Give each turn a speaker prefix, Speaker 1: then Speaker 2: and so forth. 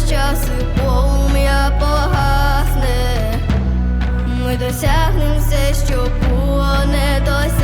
Speaker 1: час і полум'я погасне. Ми досягнемо все, що було не недосяжне.